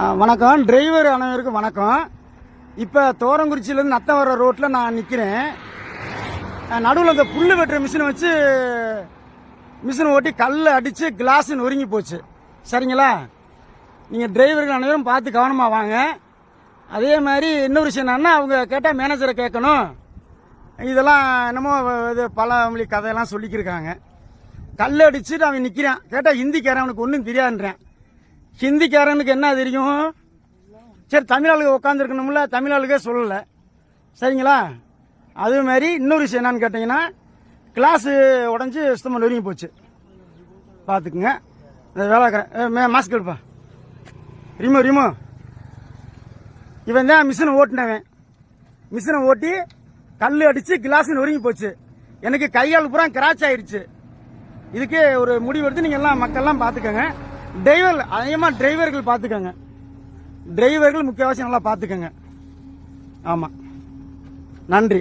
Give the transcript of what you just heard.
வணக்கம். டிரைவர் அனைவருக்கும் வணக்கம். இப்போ தோரங்குறிச்சியிலேருந்து நத்தவர ரோட்டில் நான் நிற்கிறேன் நடுவில் இந்த புல் வெட்டுற மிஷினை வச்சு மிஷினை ஓட்டி கல் அடித்து கிளாஸ் நொறுங்கி போச்சு. சரிங்களா? நீங்கள் டிரைவர்கள் அனைவரும் பார்த்து கவனமாக வாங்க. அதே மாதிரி இன்னொரு விஷயம் என்னன்னா அவங்க கேட்டால் மேனேஜரை கேட்கணும். இதெல்லாம் என்னமோ இது பழமொழி கதையெல்லாம் சொல்லிக்கிருக்காங்க. கல் அடிச்சுட்டு அவன் நிற்கிறான் கேட்டால் ஹிந்திக்காரன் அவனுக்கு ஒன்றும் தெரியாதுன்றேன். ஹிந்திக்காரனுக்கு என்ன தெரியும்? சரி தமிழ் ஆளுங்க உட்காந்துருக்கணும்ல தமிழ் சொல்லலை. சரிங்களா? அதே மாதிரி இன்னொரு விஷயம் என்னன்னு கேட்டிங்கன்னா கிளாஸு உடஞ்சி சுத்தமாக நொறுங்கி போச்சு. பார்த்துக்குங்க இந்த மே மாஸ்க் எடுப்பா. ரிமோ ரிமோ. இவன் தான் மிஷினை ஓட்டினவன். மிஷினை ஓட்டி கல் அடித்து கிளாஸு நொறுங்கி போச்சு. எனக்கு கையால் பூரா கிராச் ஆயிடுச்சு. இதுக்கு ஒரு முடிவு எடுத்து நீங்கள் எல்லாம் மக்கள்லாம் பார்த்துக்கோங்க டிரைவர் அதிகமாக டிரைவர்கள் பார்த்துக்கோங்க. டிரைவர்கள் முக்கியவாசி நல்லா பார்த்துக்கோங்க. ஆமாம் நன்றி.